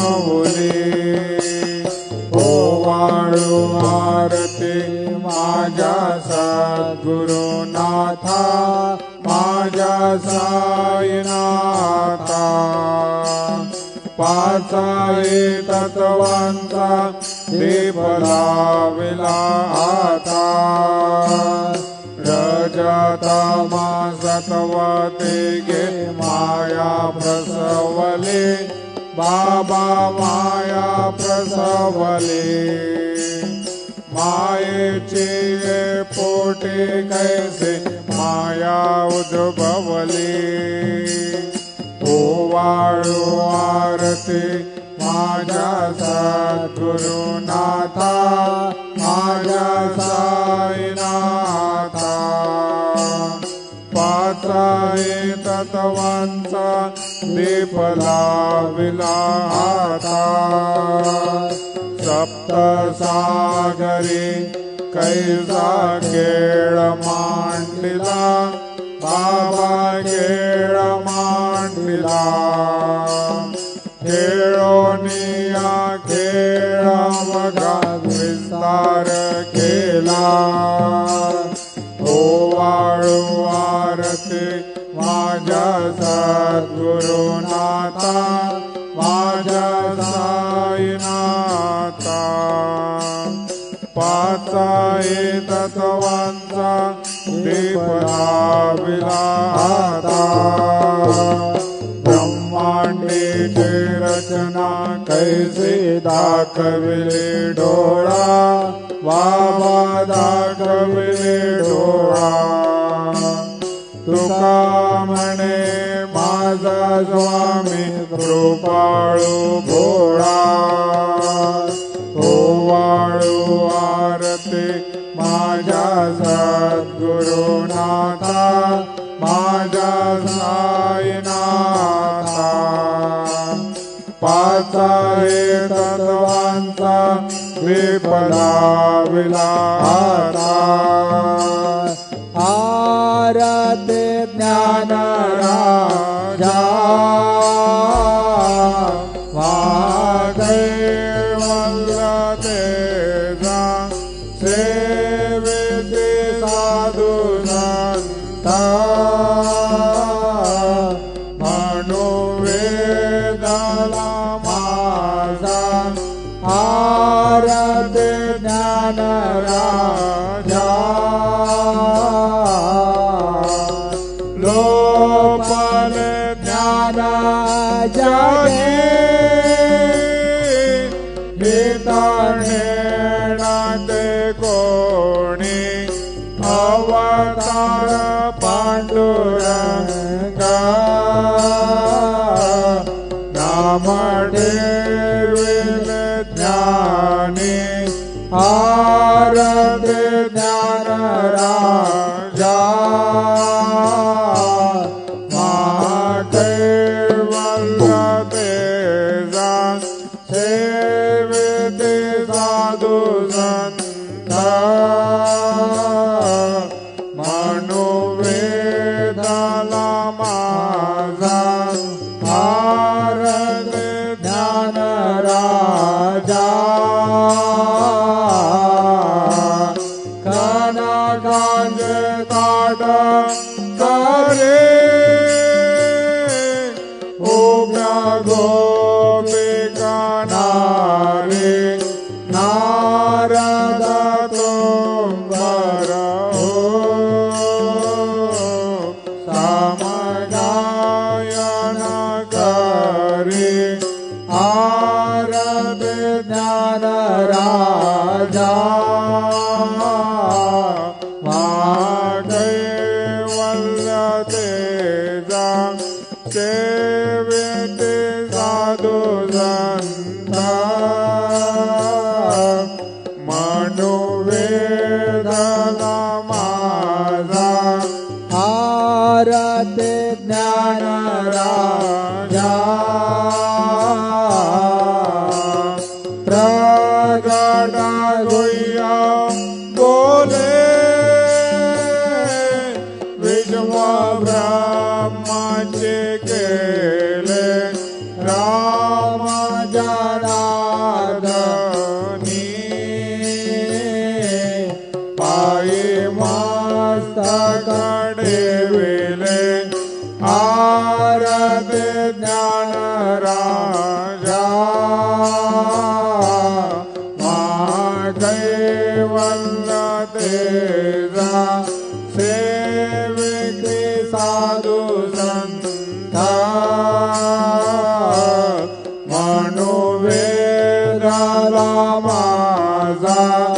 माऊली ओवाळू आरती माझ्या सद्गुरुनाथा माझ्या साईनाथा. पाचाई तत्वांचा दीप लाविला आता. रजतमा सत्वते गे माया प्रसवले बाबा माया प्रसवले. मायेचे पोटे कैसे माया उद्भवले. ओवाळू आरती माझ्या सद्गुरुनाथा माझ्या साईनाथा. पाचाई तत्वंत पलाविला आता सप्त सागरी कैसा केळ मांडला? बाबा केळ दाखविले डोळा बाबा दाखविले डोळा. तुका म्हणे माझा स्वामी कृपाळू भोळा विपला विलाता आरते ज्ञान राजा Mateko. Allah. ज्ञान विश्व ब्रह्माचे Rama, Rama,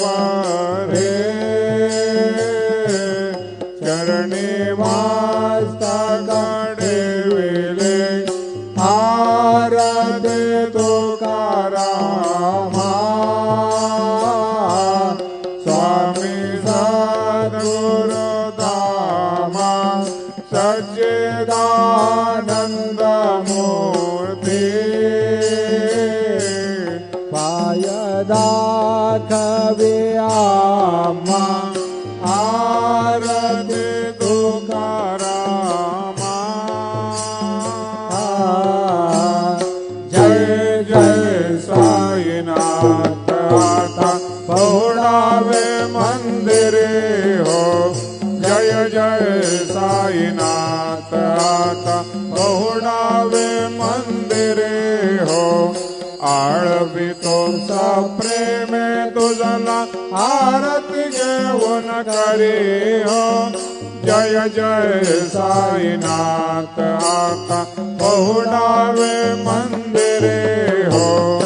Allah. पहुडावे मंदिरे हो. आळवी सा प्रेमे तुझला आरती घेऊन करी हो. जय जय साईनाथ आता पहुडावे मंदिरे हो.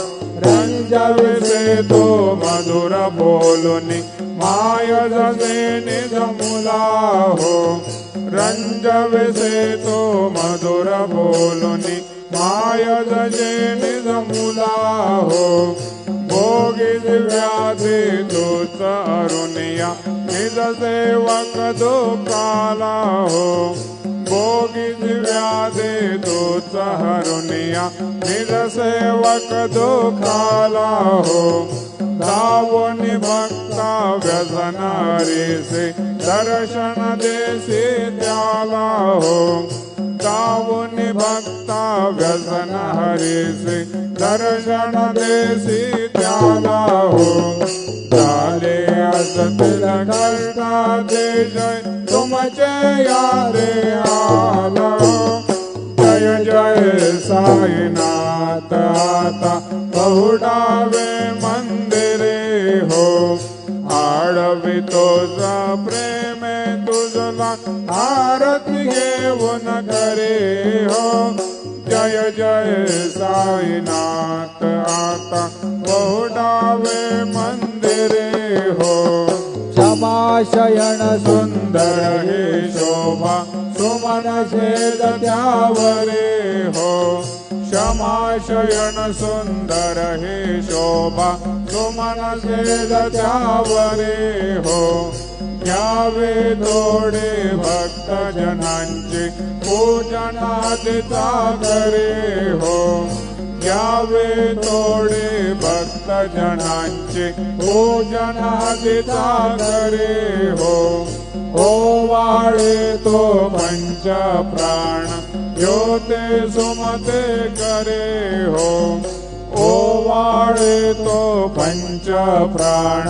रंजविसे तो मधुर बोलुनी माय जसे निज मुला हो. हो रंजविसे तो मधुर बोलुनी माय जसे निज मुला हो भोगी व्याधी तूच अरुणिया, निज सेवक दो काला हो भोगी व्याधी तूच हरुनिया निज सेवक दो काला हो दावोनी भक्ता व्यसनारीसे दर्शन देसे त्याला हो। दावोनी भक्ता व्यसन हरीसे दर्शन देसी त्याला हो। झाले असतील कष्टा देश तुमचे यादे आला। जय जय साईनाथ आता बहुडावे आडवितो सा प्रेमे तुझला आरती घेऊन करे हो। जय जय साईनाथ आता पहुडावे मंदिरे हो। शयन सुंदर हे शोभा सुमन शेद त्यावरे हो। क्षमाशयन सुंदर हे शोभा सुमन शेद त्यावरे हो थोडे भक्त जनांचे पूजनादिता करे हो घ्यावे थोडे भक्त जनांचे पूजनादिता करे हो ओवाळे तो पंच प्राण सुमते करे हो ओवाळे तो पंच प्राण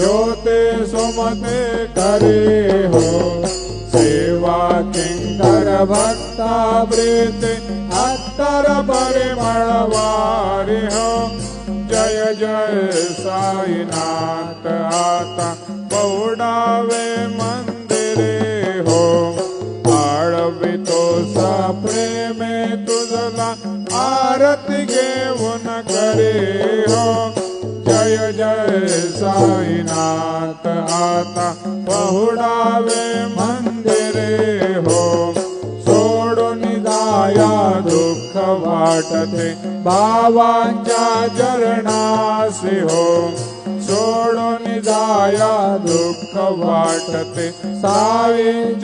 योते सुमते करे हो सेवा किंकर भक्ता प्रीते अत्तर परिमळवारी हो जय जय साईनाथ आता पौडावे मंदिरे प्रेमे तुझला आरती घेऊन करे हो। जय जय साईनाथ आता पहुडावे मंदिरे हो। सोडून जाया दुःख वाटते भावांच्या चरणासी हो क्रोणो निधाया दुःखवाटति सायिजाचरणासि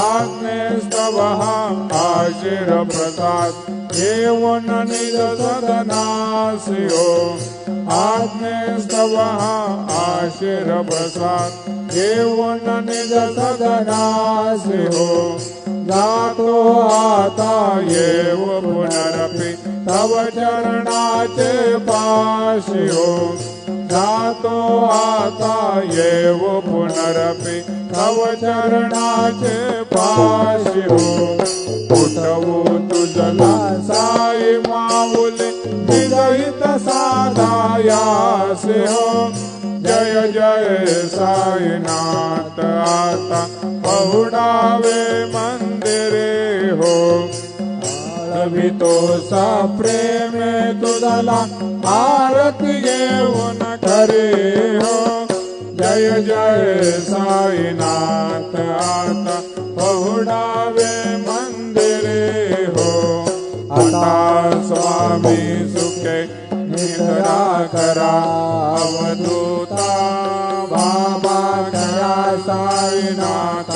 आत्मने स्तवः आशिरप्रसात् एव न निज सगनासि आत्मेषल सगनासिहो धातो पुनरपि तव चरणाचे पाशी हो जातो आता येव पुनरपि तव चरणाचे पाशी हो उठवू तुझला साई माऊले विजयित साधायासे हो जय जय साईनाथ आता पहुडावे मन तो सा प्रेम तुझला आरती घेऊन करे हो. जय जय साईनाथ आता पहुडावे मंदिरे हो. आता स्वामी सुखे निद्रा करा अवधूता बाबा करा साईनाथ.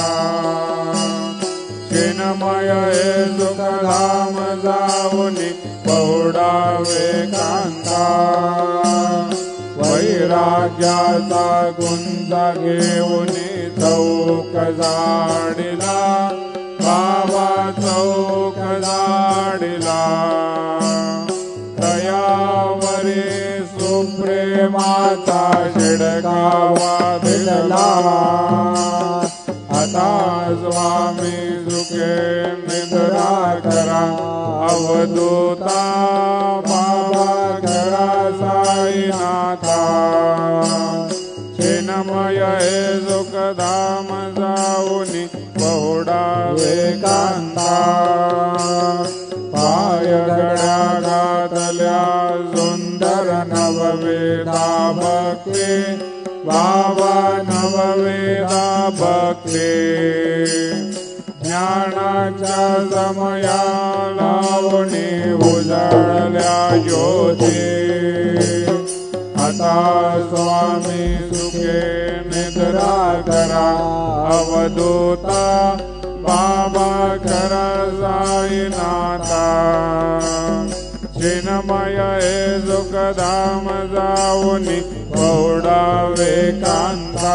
चिन्मय हे सुखधाम जाऊनी पौडावे कांता. वैराग्याचा गुंत घेऊनी चौक जाडिला बाबा चौक जाडिला तयावरी सुप्रेमाचा शिडकावा दिला. अवधूता बाबा करा साईनाथा. चिन्मय हे सुखधाम जाऊनी बहुडा वेकांता. पाय गड्या घातल्या सुंदर नववेदा भक्ती. बाबा नववेदा भक्ती. ज्ञानाच्या समया लावणी उजळल्या ज्योती. आता स्वामी सुखे निद्रा करा अवधूता बाबा करा चिन्मय सुखधाम जाऊनी पौडावे कांता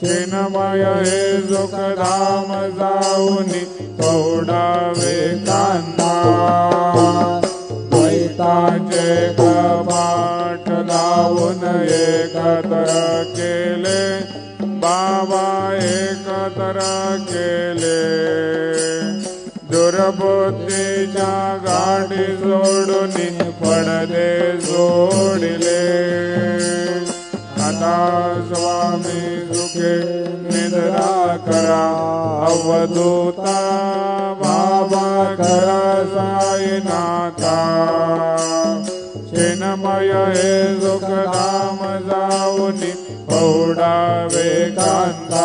चिन्मय हे सुखधाम जाऊनी पौडावे कांदा द्वैताचे एक लावून एकत्र केले. बाबा एकत्र केले. दुर्बुद्धीच्या गाठी सोडून पडदे सोडले आता स्वामी सुखे निद्रा करा अवधूता बाबा करा साईनाथा चिन्मय हे सुखधाम जाऊनी पौडावे कांता।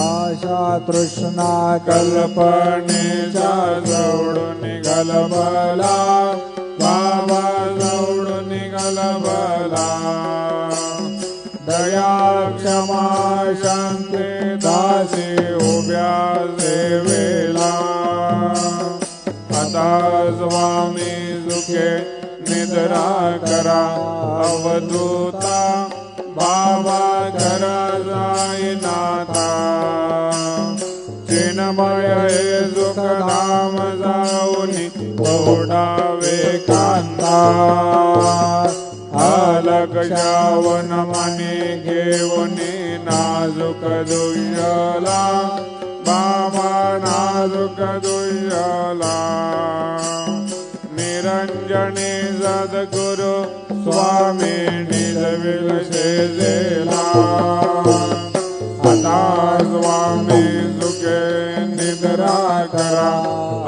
आशा तृष्णा कल्पनेच्या जोडून गलबला बाबा जोडून गलबला। दया क्षमा शांती दासी उभ्या सेवेला आता स्वामी सुखे निद्रा करा अवधूता बाबा करा जाईनाथा चिन्मय हे सुखधाम जाऊनी पौडावे कांता अलग श्रावण मने घेऊनी नाजुक दुयला बाबा नाजुक दुय्याला निरंजने सद्गुरु स्वामी निजविल शेजेला आता स्वामी सुखे निद्रा करा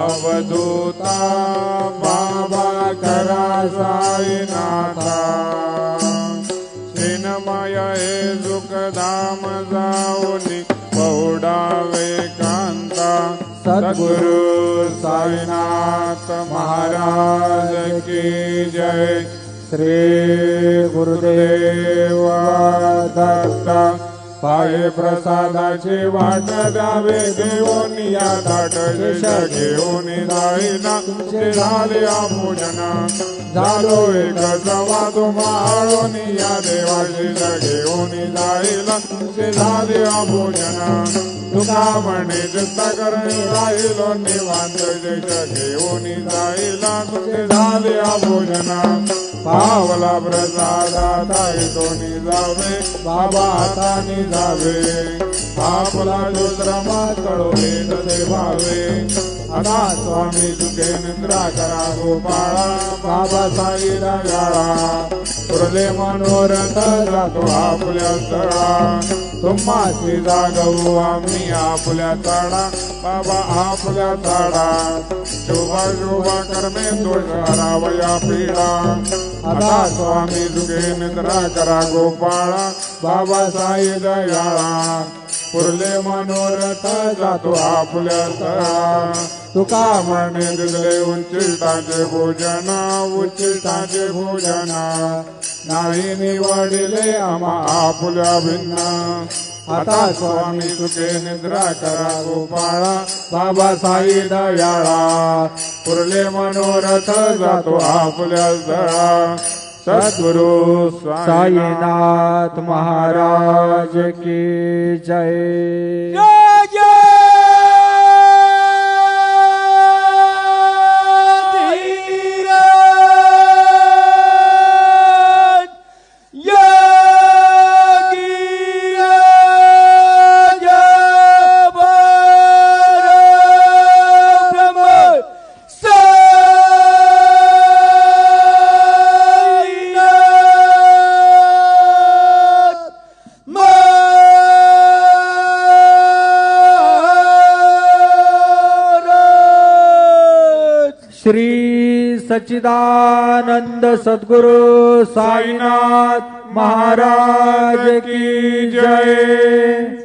अवधूता साईनाथा चिन्मय हे सुखधाम जाऊनी पौडावे कांता सद्गुरु साईनाथ महाराज की जय। श्री गुरुदेव दत्त पाये प्रसादाची वाट द्यावे घेऊन या ताट शिष घेऊन जाईना. झाले पूजन झालो एक सवा तुम्हाळून या देवाशी घेऊन जाईला झाले पूजन तुका म्हणे चित्त करणे राहिलो निवांत शिष घेऊन जाईला झाले पूजन पावला प्रसादा दोन्ही जावे बाबा हाताने जावे आपला दुसरा कळवले तसे भावे आता स्वामी तुके निद्रा करा गोपाळा बाबा साईला गाळा पुरले मनोरथ जातो आपल्या तळा तुम्हाशी जागवू आम्ही आपल्या तळा बाबा आपल्या तळा शुभा शुभा कर्मे दोष हरावया पीडा आता स्वामी दुखे निद्रा करा गोपाळा. बाबा साई दयाळा पुरले मनोरथ जातो आपल्या तळा. तुका म्हणे दिले उंचिष्टाचे भोजन उंचिष्टाचे भोजन. नाही निवडले आम्हा आपल्या भिन्न. आता स्वामी सुखे निद्रा करा गोपाळा. बाबा साई दयाळा. पुरले मनोरथ जातो आपल्या जळा. सद्गुरु साईनाथ महाराज की जय! श्री सच्चिदानंद सद्गुरु साईनाथ महाराज की जय।